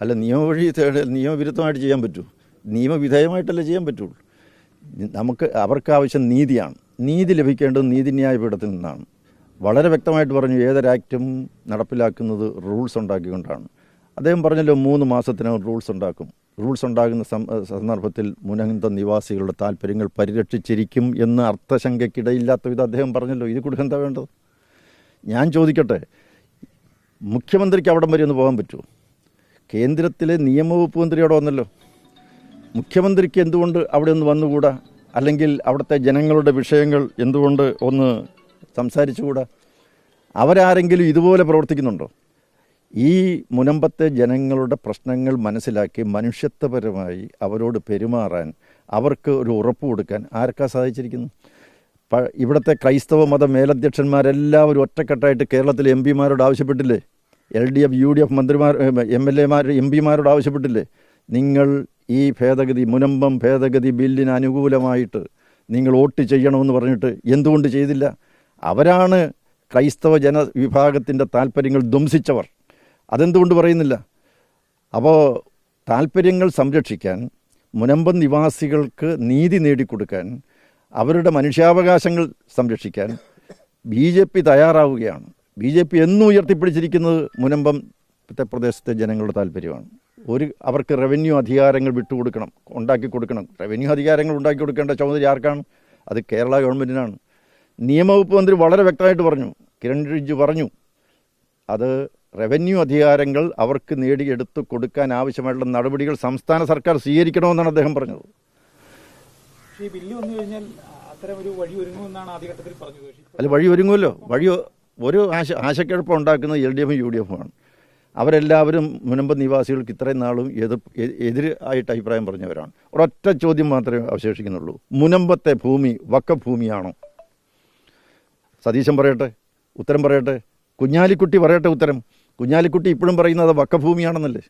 അല്ല നിയമവഴി തേടൽ നിയമവിരുദ്ധമായിട്ട് ചെയ്യാൻ പറ്റൂ. നിയമവിധേയമായിട്ടല്ലേ ചെയ്യാൻ പറ്റുള്ളൂ. നമുക്ക് അവർക്ക് ആവശ്യം നീതിയാണ്. നീതി ലഭിക്കേണ്ടത് നീതിന്യായ പീഠത്തിൽ നിന്നാണ്. വളരെ വ്യക്തമായിട്ട് പറഞ്ഞു ഏതൊരാക്റ്റും നടപ്പിലാക്കുന്നത് റൂൾസ് ഉണ്ടാക്കിക്കൊണ്ടാണ്. അദ്ദേഹം പറഞ്ഞല്ലോ മൂന്ന് മാസത്തിനകം റൂൾസ് ഉണ്ടാക്കും. റൂൾസ് ഉണ്ടാകുന്ന സന്ദർഭത്തിൽ മുനന്ത നിവാസികളുടെ താല്പര്യങ്ങൾ പരിരക്ഷിച്ചിരിക്കും എന്ന് അർത്ഥശങ്കയ്ക്കിടയില്ലാത്ത വിധം അദ്ദേഹം പറഞ്ഞല്ലോ ഇത് കൊടുക്കാൻ എന്താ വേണ്ടത്? ഞാൻ ചോദിക്കട്ടെ മുഖ്യമന്ത്രിക്ക് അവിടം വരെ ഒന്ന് പോകാൻ പറ്റുമോ? കേന്ദ്രത്തിലെ നിയമവകുപ്പ് മന്ത്രി അവിടെ വന്നല്ലോ. മുഖ്യമന്ത്രിക്ക് എന്തുകൊണ്ട് അവിടെ ഒന്ന് വന്നുകൂടാ? അല്ലെങ്കിൽ അവിടുത്തെ ജനങ്ങളുടെ വിഷയങ്ങൾ എന്തുകൊണ്ട് ഒന്ന് സംസാരിച്ചുകൂടാ? അവരാരെങ്കിലും ഇതുപോലെ പ്രവർത്തിക്കുന്നുണ്ടോ? ഈ മുനമ്പത്തെ ജനങ്ങളുടെ പ്രശ്നങ്ങൾ മനസ്സിലാക്കി മനുഷ്യത്വപരമായി അവരോട് പെരുമാറാൻ അവർക്ക് ഒരു ഉറപ്പ് കൊടുക്കാൻ ആർക്കാ സാധിച്ചിരിക്കുന്നു ഇവിടുത്തെ ക്രൈസ്തവ മത മേലധ്യക്ഷന്മാരെല്ലാവരും ഒറ്റക്കെട്ടായിട്ട് കേരളത്തിലെ എം പിമാരോട് ആവശ്യപ്പെട്ടില്ലേ? L D F U D F മന്ത്രിമാർ എം എൽ എമാർ എം പിമാരോട് ആവശ്യപ്പെട്ടില്ലേ? നിങ്ങൾ ഈ ഭേദഗതി മുനമ്പം ഭേദഗതി ബില്ലിന് അനുകൂലമായിട്ട് നിങ്ങൾ വോട്ട് ചെയ്യണമെന്ന് പറഞ്ഞിട്ട് എന്തുകൊണ്ട് ചെയ്തില്ല? അവരാണ് ക്രൈസ്തവ ജനവിഭാഗത്തിന്റെ താല്പര്യങ്ങൾ ധ്വംസിച്ചവർ. അതെന്തുകൊണ്ട് പറയുന്നില്ല? അപ്പോൾ താല്പര്യങ്ങൾ സംരക്ഷിക്കാൻ മുനമ്പം നിവാസികൾക്ക് നീതി നേടിക്കൊടുക്കാൻ അവരുടെ മനുഷ്യാവകാശങ്ങൾ സംരക്ഷിക്കാൻ ബി ജെ പി തയ്യാറാവുകയാണ്. ബി ജെ പി എന്നും ഉയർത്തിപ്പിടിച്ചിരിക്കുന്നത് മുനമ്പം പ്രദേശത്തെ ജനങ്ങളുടെ താല്പര്യമാണ്. ഒരു അവർക്ക് റവന്യൂ അധികാരങ്ങൾ വിട്ടുകൊടുക്കണം ഉണ്ടാക്കി കൊടുക്കണം. റവന്യൂ അധികാരങ്ങൾ ഉണ്ടാക്കി കൊടുക്കേണ്ട ചുമതല ആർക്കാണ്? അത് കേരള ഗവൺമെന്റിനാണ് നിയമവകുപ്പ് മന്ത്രി വളരെ വ്യക്തമായിട്ട് പറഞ്ഞു കിരൺ റിജ്ജു പറഞ്ഞു അത് റവന്യൂ അധികാരങ്ങൾ അവർക്ക് നേടിയെടുത്ത് കൊടുക്കാൻ ആവശ്യമായിട്ടുള്ള നടപടികൾ സംസ്ഥാന സർക്കാർ സ്വീകരിക്കണമെന്നാണ് അദ്ദേഹം പറഞ്ഞത്. ഈ ബില്ല് വന്നു കഴിഞ്ഞാൽ അത്തരം ഒരു വഴി ഒരുങ്ങുമെന്നാണ് ആദ്യഘട്ടത്തിൽ പറഞ്ഞത്. അല്ല വഴി ഒരുങ്ങുമല്ലോ വഴി ഒരു ആശ ആശക്കുഴപ്പം ഉണ്ടാക്കുന്നത് എൽ ഡി എഫും യു ഡി എഫുമാണ്. അവരെല്ലാവരും മുനമ്പ നിവാസികൾക്ക് ഇത്രയും നാളും എതിർ എ- എതിരായിട്ട് അഭിപ്രായം പറഞ്ഞവരാണ്. ഒരൊറ്റ ചോദ്യം മാത്രമേ അവശേഷിക്കുന്നുള്ളൂ. മുനമ്പത്തെ ഭൂമി വക്ക ഭൂമിയാണോ സതീശൻ പറയട്ടെ ഉത്തരം പറയട്ടെ കുഞ്ഞാലിക്കുട്ടി പറയട്ടെ ഉത്തരം. കുഞ്ഞാലിക്കുട്ടി ഇപ്പോഴും പറയുന്നത് വക്കഭൂമിയാണെന്നല്ലേ?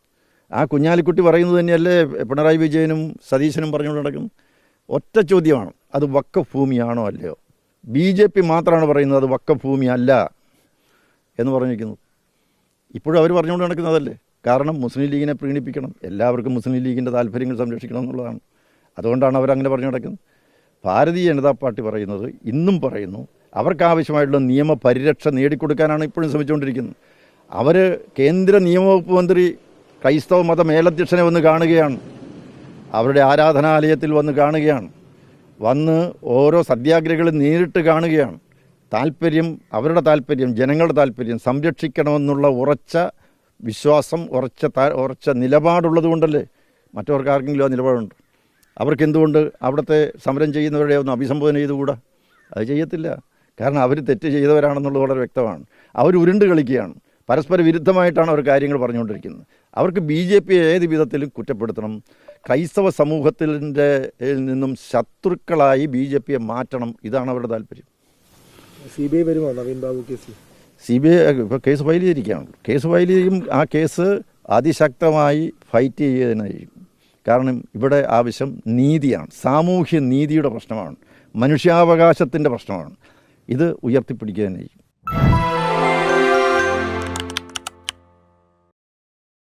ആ കുഞ്ഞാലിക്കുട്ടി പറയുന്നത് തന്നെയല്ലേ പിണറായി വിജയനും സതീശനും പറഞ്ഞുകൊണ്ട് നടക്കുന്നു ഒറ്റ ചോദ്യമാണ് അത് വക്കഭൂമിയാണോ അല്ലയോ? ബി ജെ പി മാത്രമാണ് പറയുന്നത് അത് വക്കഭൂമി അല്ല എന്ന് പറഞ്ഞിരിക്കുന്നത് ഇപ്പോഴും അവർ പറഞ്ഞുകൊണ്ട് നടക്കുന്നതല്ലേ കാരണം മുസ്ലിം ലീഗിനെ പ്രീണിപ്പിക്കണം. എല്ലാവർക്കും മുസ്ലിം ലീഗിന്റെ താല്പര്യങ്ങൾ സംരക്ഷിക്കണം എന്നുള്ളതാണ്. അതുകൊണ്ടാണ് അവരങ്ങനെ പറഞ്ഞു നടക്കുന്നത്. ഭാരതീയ ജനതാ പാർട്ടി പറയുന്നത് ഇന്നും പറയുന്നു അവർക്ക് ആവശ്യമായിട്ടുള്ള നിയമ പരിരക്ഷ നേടിക്കൊടുക്കാനാണ് ഇപ്പോഴും ശ്രമിച്ചുകൊണ്ടിരിക്കുന്നത്. അവർ കേന്ദ്ര നിയമവകുപ്പ് മന്ത്രി ക്രൈസ്തവ മത മേലധ്യക്ഷനെ വന്ന് കാണുകയാണ്. അവരുടെ ആരാധനാലയത്തിൽ വന്ന് കാണുകയാണ്. വന്ന് ഓരോ സത്യാഗ്രഹികളും നേരിട്ട് കാണുകയാണ്. താല്പര്യം അവരുടെ താല്പര്യം ജനങ്ങളുടെ താല്പര്യം സംരക്ഷിക്കണമെന്നുള്ള ഉറച്ച വിശ്വാസം ഉറച്ച ഉറച്ച നിലപാടുള്ളത് കൊണ്ടല്ലേ മറ്റവർക്ക് ആർക്കെങ്കിലും ആ നിലപാടുണ്ട്? അവർക്ക് എന്തുകൊണ്ട് അവിടുത്തെ സമരം ചെയ്യുന്നവരുടെ ഒന്ന് അഭിസംബോധന ചെയ്തുകൂടാ? അത് ചെയ്യത്തില്ല. കാരണം അവർ തെറ്റ് ചെയ്തവരാണെന്നുള്ളത് വളരെ വ്യക്തമാണ്. അവർ ഉരുണ്ട് കളിക്കുകയാണ്. പരസ്പര വിരുദ്ധമായിട്ടാണ് അവർ കാര്യങ്ങൾ പറഞ്ഞുകൊണ്ടിരിക്കുന്നത്. അവർക്ക് ബി ജെ പിയെ ഏത് വിധത്തിലും കുറ്റപ്പെടുത്തണം. ക്രൈസ്തവ സമൂഹത്തിന്റെ നിന്നും ശത്രുക്കളായി ബി ജെ പിയെ മാറ്റണം. ഇതാണ് അവരുടെ താല്പര്യം. സി ബി ഐ വരുമോ നവീൻ ബാബു കേസിൽ? സി ബി ഐ ഇപ്പോൾ കേസ് ഫയൽ ചെയ്തിരിക്കുകയാണ്. കേസ് ഫയൽ ചെയ്യും ആ കേസ് അതിശക്തമായി ഫൈറ്റ് ചെയ്യുന്നതായിരിക്കും കാരണം ഇവിടെ ആവശ്യം നീതിയാണ്. സാമൂഹ്യ നീതിയുടെ പ്രശ്നമാണ്. മനുഷ്യാവകാശത്തിന്റെ പ്രശ്നമാണ്. ഇത് ഉയർത്തിപ്പിടിക്കുക തന്നെ ചെയ്യും.